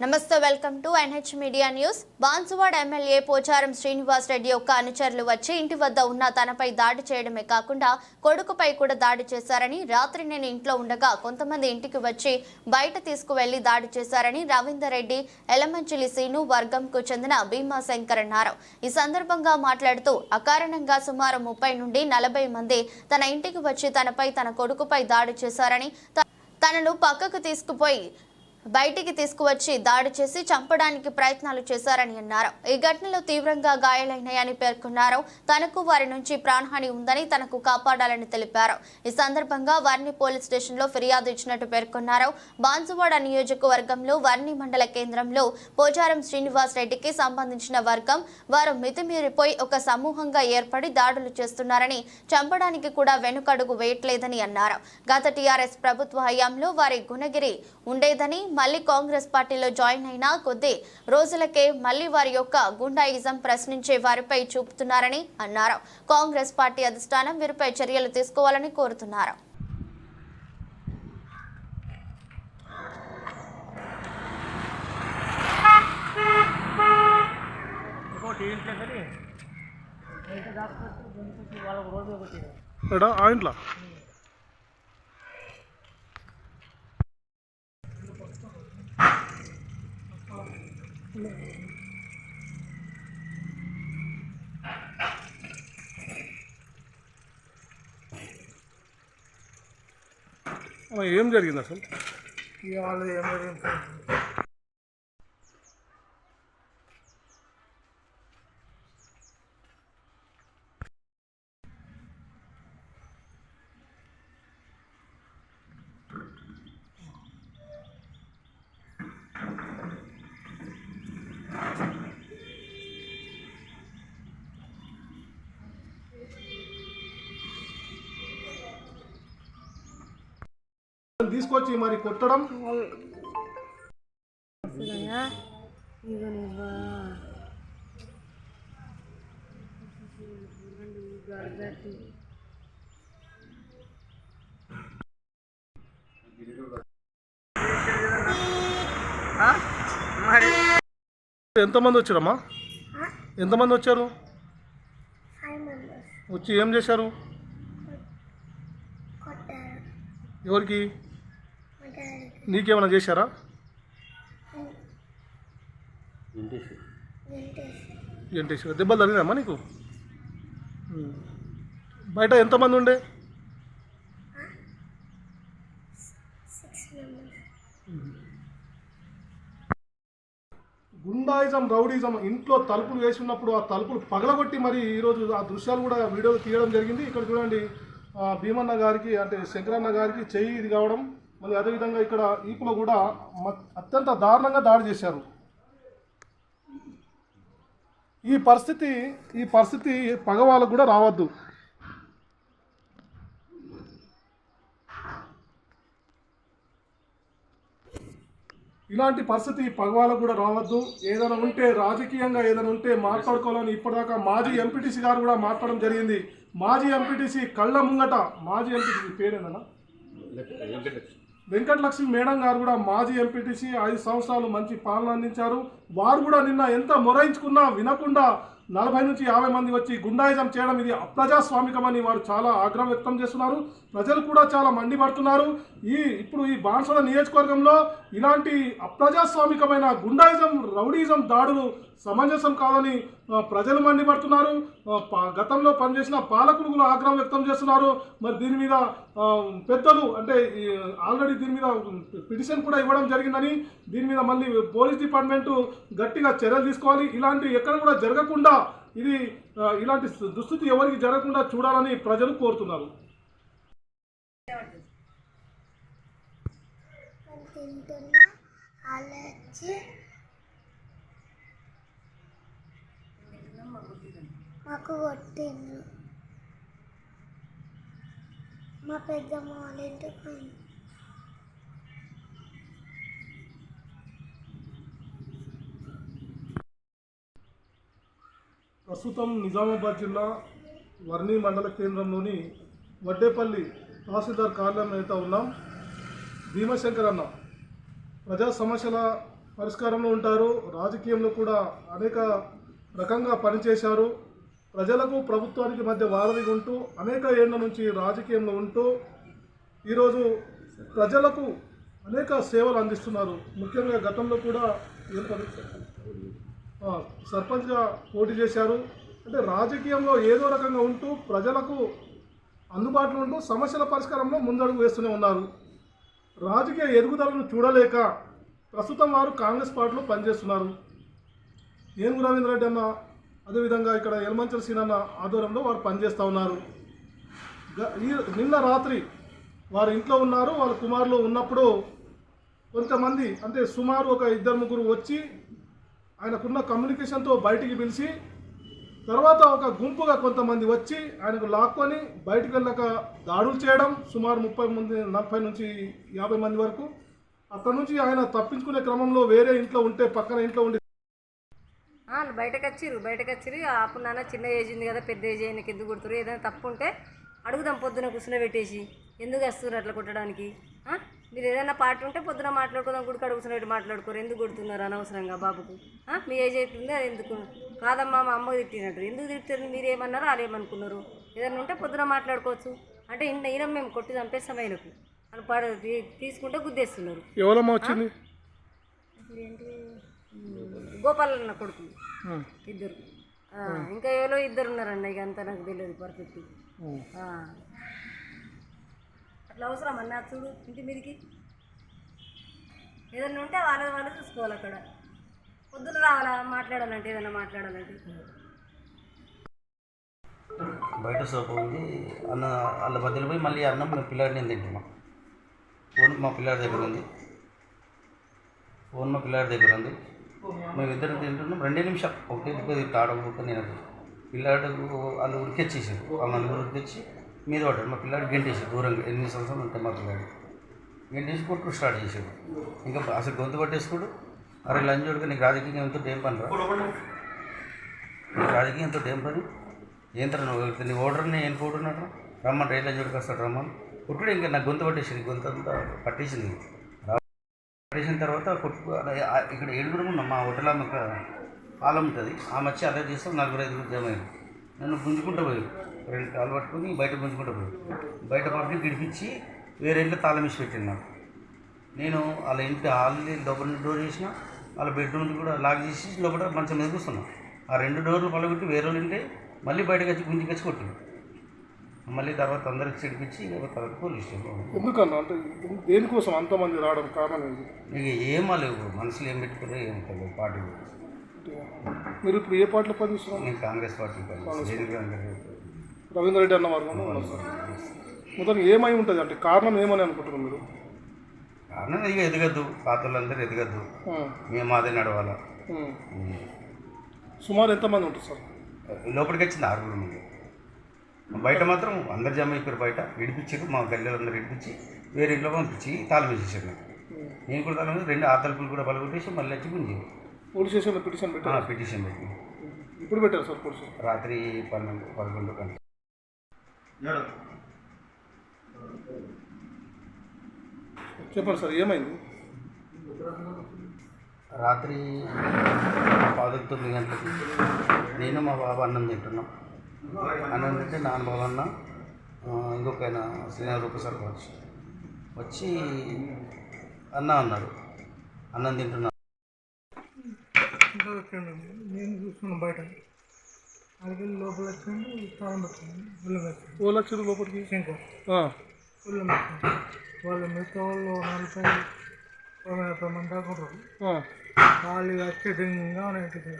నమస్తే welcome to NH media news. Banswada MLA Pocharam Srinivas Reddy యొక్క అనుచరులు వచ్చి ఇంటి వద్ద ఉన్న తనపై దాడి చేయడమే కాకుండా కొడుకుపై కూడా దాడి చేశారని రాత్రి నేను ఇంట్లో ఉండగా కొంతమంది ఇంటికి వచ్చి బయట తీసుకువెళ్ళి దాడి చేశారని రవీందర్ రెడ్డి ఎలమంచిలి సీను వర్గంకు చెందిన భీమా శంకర్ అన్నారు. ఈ సందర్భంగా మాట్లాడుతూ అకారణంగా సుమారు ముప్పై నుండి నలభై మంది తన ఇంటికి వచ్చి తనపై తన కొడుకుపై దాడి చేశారని తనను పక్కకు తీసుకుపోయి బయటికి తీసుకువచ్చి దాడి చేసి చంపడానికి ప్రయత్నాలు చేశారని అన్నారు. ఈ ఘటనలో తీవ్రంగా గాయాలైనాయని పేర్కొన్నారు. తనకు వారి నుంచి ప్రాణహాని ఉందని తనకు కాపాడాలని తెలిపారు. ఈ సందర్భంగా వర్ణి పోలీస్ స్టేషన్లో ఫిర్యాదు ఇచ్చినట్టు పేర్కొన్నారు. బాన్సువాడ నియోజకవర్గంలో వర్ణి మండల కేంద్రంలో పోచారం శ్రీనివాస్ రెడ్డికి సంబంధించిన వర్గం వారు మితిమీరిపోయి ఒక సమూహంగా ఏర్పడి దాడులు చేస్తున్నారని చంపడానికి కూడా వెనుకడుగు వేయట్లేదని అన్నారు. గత టీఆర్ఎస్ ప్రభుత్వ హయాంలో వారి గుణగిరి ఉండేదని మళ్ళీ కాంగ్రెస్ పార్టీలో జాయిన్ అయిన కొద్ది రోజులకే మళ్ళీ వారి యొక్క గుండాయిజం ప్రశ్నించే వారిపై చూపుతున్నారని అన్నారు. కాంగ్రెస్ పార్టీ అధిష్టానం వీరిపై చర్యలు తీసుకోవాలని కోరుతున్నారు. ఇంకోటి ఏంటంటే ఎంత డాక్టర్స్ గురించి వాళ్ళకు రోజు ఒకటి ఎడా ఆ ఇంట్లో అమ్మ, ఏం జరిగింది అసలు ఇక వాళ్ళు ఏం జరిగింది తీసుకొచ్చి మరి కొట్టడం. ఎంతమంది వచ్చారమ్మా? ఎంతమంది వచ్చారు? వచ్చి ఏం చేశారు? ఎవరికి? నీకేమైనా చేశారా? ఏంటి దెబ్బలు తగినాయమ్మా నీకు? బయట ఎంతమంది ఉండే? గుండాయిజం రౌడీజం ఇంట్లో తలుపులు వేసి ఉన్నప్పుడు ఆ తలుపులు పగలగొట్టి మరి ఈరోజు ఆ దృశ్యాలు కూడా వీడియోలు తీయడం జరిగింది. ఇక్కడ చూడండి భీమన్న గారికి అంటే శంకరన్న గారికి చెయ్యి ఇది కావడం మళ్ళీ అదేవిధంగా ఇక్కడ ఈపులో కూడా అత్యంత దారుణంగా దాడి చేశారు. ఈ పరిస్థితి ఈ పరిస్థితి పగవాళ్ళకు కూడా రావద్దు. ఇలాంటి పరిస్థితి పగవాళ్ళకు కూడా రావద్దు. ఏదైనా ఉంటే రాజకీయంగా ఏదైనా ఉంటే మాట్లాడుకోవాలని ఇప్పటిదాకా మాజీ ఎంపీటీసీ గారు కూడా మాట్లాడడం జరిగింది. మాజీ ఎంపీటీసీ కళ్ళ ముంగట మాజీ ఎంపీటీసీ పేరేనా వెంకటలక్ష్మి మేడం గారు కూడా మాజీ ఎంపీటీసీ ఐదు సంవత్సరాలు మంచి పాలన అందించారు. వారు కూడా నిన్న ఎంత మొరాయించుకున్నా వినకుండా నలభై నుంచి యాభై మంది వచ్చి గుండాయిజం చేయడం ఇది అప్రజాస్వామికమని వారు చాలా ఆగ్రహం వ్యక్తం చేస్తున్నారు. ప్రజలు కూడా చాలా మండిపడుతున్నారు. ఈ ఇప్పుడు ఈ బాన్సోడ నియోజకవర్గంలో ఇలాంటి అప్రజాస్వామికమైన గుండాయిజం రౌడీజం దాడులు సమంజసం కాదని ప్రజలు మండిపడుతున్నారు. గతంలో పనిచేసిన పాలకులు కూడా ఆగ్రహం వ్యక్తం చేస్తున్నారు. మరి దీని మీద పెద్దలు అంటే ఆల్రెడీ దీని మీద పిటిషన్ కూడా ఇవ్వడం జరిగిందని దీని మీద మళ్ళీ పోలీస్ డిపార్ట్మెంట్ గట్టిగా చర్యలు తీసుకోవాలి. ఇలాంటి ఎక్కడ కూడా జరగకుండా ఇది ఇలాంటి దుస్థితి ఎవరికి జరగకుండా చూడాలని ప్రజలు కోరుతున్నారు. తింటున్నా అలర్జీ వచ్చి మాకు కొట్టిండ్రు. మా పెద్దమ్మ వాళ్ళ ఇంటికి పోయింది. ప్రస్తుతం నిజామాబాద్ జిల్లా వర్ణి మండల కేంద్రంలోని వడ్డేపల్లి తహసీల్దార్ కార్యాలయం అయితే ఉన్నాం. భీమశంకర్ అన్న ప్రజా సమస్యల పరిష్కారంలో ఉంటారు. రాజకీయంలో కూడా అనేక రకంగా పనిచేశారు. ప్రజలకు ప్రభుత్వానికి మధ్య వారధిగా ఉంటూ అనేక ఏళ్ళ నుంచి రాజకీయంలో ఉంటూ ఈరోజు ప్రజలకు అనేక సేవలు అందిస్తున్నారు. ముఖ్యంగా గతంలో కూడా ఏం సర్పంచ్గా పోటీ చేశారు. అంటే రాజకీయంలో ఏదో రకంగా ఉంటూ ప్రజలకు అందుబాటులో ఉంటూ సమస్యల పరిష్కారంలో ముందడుగు వేస్తూనే ఉన్నారు. రాజకీయ ఎదుగుదలను చూడలేక ప్రస్తుతం వారు కాంగ్రెస్ పార్టీలో పనిచేస్తున్నారు. ఏనుగు రవీంద్ర రెడ్డి అన్న అదేవిధంగా ఇక్కడ యలమంచల సీనన్న ఆధ్వర్యంలో వారు పనిచేస్తూ ఉన్నారు. ఈ నిన్న రాత్రి వారు ఇంట్లో ఉన్నారు వాళ్ళ కుమారులు ఉన్నప్పుడు కొంతమంది అంటే సుమారు ఒక ఇద్దరు ముగ్గురు వచ్చి ఆయనకున్న కమ్యూనికేషన్తో బయటికి పిలిచి తర్వాత ఒక గుంపుగా కొంతమంది వచ్చి ఆయనకు లాక్కొని బయటకు వెళ్ళక దాడులు చేయడం సుమారు ముప్పై మంది నలభై నుంచి యాభై మంది వరకు అక్కడ నుంచి ఆయన తప్పించుకునే క్రమంలో వేరే ఇంట్లో ఉంటే పక్కన ఇంట్లో ఉండి ఆ, బయటకు వచ్చిర్రు బయటకు వచ్చిర్రు అప్పుడు నాన్న చిన్న ఏజ్ ఉంది కదా పెద్ద ఏజ్ అయినకి ఎందుకు కొడుతురు ఏదైనా తప్పు ఉంటే అడుగుదాం పొద్దున కూర్చుని పెట్టేసి. ఎందుకు వస్తున్నారు అట్లా కొట్టడానికి? మీరు ఏదైనా పాట ఉంటే పొద్దున మాట్లాడుకుందాం గుడికి అడుగుతున్నట్టు మాట్లాడుకోరు. ఎందుకు కొడుతున్నారు అనవసరంగా బాబుకు? మీ ఏజ్ అవుతుంది అది ఎందుకు? కాదమ్మా మా అమ్మకి తిట్టినట్టు. ఎందుకు తిట్టారు మీరు ఏమన్నారో వాళ్ళు ఏమనుకున్నారు? ఏదైనా ఉంటే పొద్దున మాట్లాడుకోవచ్చు. అంటే ఈయన ఈయన మేము కొట్టి చంపేస్తాం ఆయనకు. అని పాడ తీసుకుంటే గుద్దేస్తున్నారు. ఎవరమ్మా వచ్చింది? గోపాలన్న కొడుకు. ఇద్దరు. ఆ, ఇంకా ఎవరో ఇద్దరు ఉన్నారండి ఇక అంతా నాకు తెలియదు పర్ఫెక్ట్ అట్లా అవసరం అన్న చూడు ఇంటి మీదకి. ఏదన్నా ఉంటే వాళ్ళ వాళ్ళు చూసుకోవాలి అక్కడ. పొద్దున రావాలా? మాట్లాడాలంటే ఏదైనా మాట్లాడాలంటే. బయట సోపు ఉంది. అన్న వాళ్ళ మధ్యలో పోయి మళ్ళీ అన్నం మేము పిల్లాడిని నేను తింటున్నాం? ఫోన్ మా పిల్లాడి దగ్గర ఉంది. ఫోన్ మా పిల్లాడి దగ్గర ఉంది. మేము ఇద్దరు తింటున్నాం. రెండే నిమిషం ఒకటే దిక్కు తాడకపోతే నేను పిల్లాడు వాళ్ళు ఉరికెచ్చేసారు. ఆ నలుగురు ఉరికెచ్చి మీద పడ్డారు మా పిల్లాడు గెంటేసి దూరంగా. ఎనిమిది సంవత్సరాలు ఉంటాయి మా పిల్లాడు. గెంటేసి కొట్టు స్టార్ట్ చేసాడు ఇంకా అసలు గొంతు పట్టేసుకుడు. అరే లంచ్ చూడగా నీకు రాజకీయం ఎంతో ఏం పని రా. రాజకీయం ఎంతో ఏం పని. ఏంటరా నువ్వు? నీ ఓడర్ని ఏం పోటున్నాడు రమ్మని రైలు చూడక వస్తాడు రమ్మని. కొట్టుడు ఇంకా నా గొంతు పట్టేసింది గొంతు అంతా పట్టేసింది. ఆపరేషన్ తర్వాత కొట్టు ఇక్కడ ఏడుగురు ఉన్నాం. మా హోటల్ ఆమె ఒక పాలం ఉంటుంది ఆమె వచ్చి అదే చేస్తాం నలుగురు ఐదుగురు జమ అయ్యారు. నన్ను గుంజుకుంటూ పోయారు. రెండు కాలు పట్టుకుని బయట గుంజుకుంటూ పోయారు. బయట పట్టుకుని గిడిపించి వేరే ఇంట్లో తాళం వేసి పెట్టాను నాకు నేను వాళ్ళ ఇంటి హాల్ని లోపల డోర్ చేసిన వాళ్ళ బెడ్రూమ్ కూడా లాక్ చేసి లోపల మంచం మీద కూర్చున్నాం. ఆ రెండు డోర్లు పలగొట్టి వేరే వాళ్ళు ఉంటే మళ్ళీ బయటకు వచ్చి గుంజుకి కొట్టింది. మళ్ళీ తర్వాత అందరికి చెడిపించి తర్వాత పోలీస్ స్టేషన్ ఎందుకన్నా? అంటే దేనికోసం అంతమంది రావడం కారణం ఏంటి? ఇక ఏమా లేవు మనసులో ఏం పెట్టుకున్నా ఏం తెలియదు పార్టీ మీరు ఇప్పుడు ఏ పార్టీలో పనిచేస్తున్నారు? నేను కాంగ్రెస్ పార్టీ. రవీంద్ర రెడ్డి అన్న వారు మొత్తం ఏమై ఉంటుంది? అంటే కారణం ఏమని అనుకుంటున్నారు మీరు? కారణం ఇక ఎదగద్దు వాళ్ళందరూ ఎదగద్దు. మేము అదే నడవాలా. సుమారు ఎంతమంది ఉంటుంది సార్? లోపలికి వచ్చింది ఆరుగురు మంది. బయట మాత్రం అందరు జమ అయిపోయారు బయట. ఇడిపించారు మా గల్లెలు అందరూ ఇడిపించి వేరే ఇంట్లో పంపించి తాళం వేసేసారు నాకు. నేను కూడా తాళం వేసి రెండు ఆ తలుపులు కూడా పలగొట్టేసి మళ్ళీ వచ్చి గుంజి పోలీస్ స్టేషన్లో పిటిషన్ పెట్టారు? పిటిషన్ పెట్టి ఇప్పుడు పెట్టారు సార్ పోలీస్ రాత్రి పన్నెండు పదకొండు గంటలు చెప్పండి సార్ ఏమైంది? రాత్రి పాదకు తొమ్మిది గంటలకి నేను మా బాబు అన్నం తింటున్నాం. అన్నం తింటే నాన్న ఆ, ఇంకొక ఆయన శ్రీనగర్ రూపసారి వచ్చి వచ్చి అన్న అన్నాడు. అన్నం తింటున్నా. ఇంకా వచ్చాడు నేను చూస్తున్నాను బయట అడిగి లోపల వచ్చిండు తాళం పెట్టింది ఓ లక్షలు లోపలికి? శంకర్ వాళ్ళు మిగతా వాళ్ళు నలభై నలభై మంది దాకా ఉంటారు. వాళ్ళు అనేది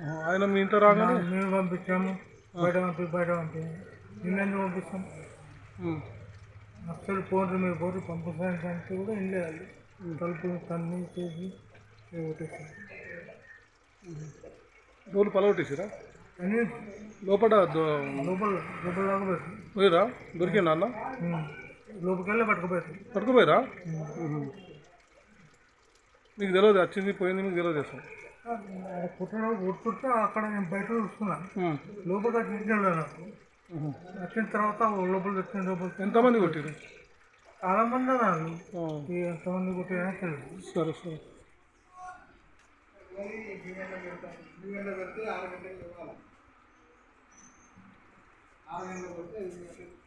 ఆ, ఆయన మీ ఇంట్లో రాగానే? మేము పంపించాము. బయట పంపి బయట పంపి. నిన్నెందుకు పంపిస్తాం. అసలు ఫోన్ మీరు పోతే పంపించడానికి కూడా ఏం లేదు తలుపు తన్ని చేసి కొట్టేసారు డోర్లు పలగొట్టేసిరా? కానీ లోపల లోపల లోపల పోయిరా? దొరికిందా అన్న? లోపలికెళ్ళి పట్టుకుపోయారు? పట్టుకుపోయిరా మీకు తెలియదు వచ్చింది పోయింది మీకు తెలియదు చేస్తాం పుట్టడం పుట్టుకుంటే అక్కడ నేను బయట చూస్తున్నాను లోపల వచ్చించాడు నాకు. వచ్చిన తర్వాత లోపల వచ్చిన లోపల ఎంతమంది కొట్టిరు చాలా మంది అన్నారు ఎంతమంది కొట్టారని తెలియదు. సరే సరే. ఆరు గంటలకు ఇవ్వాలి. ఆరు గంటలకు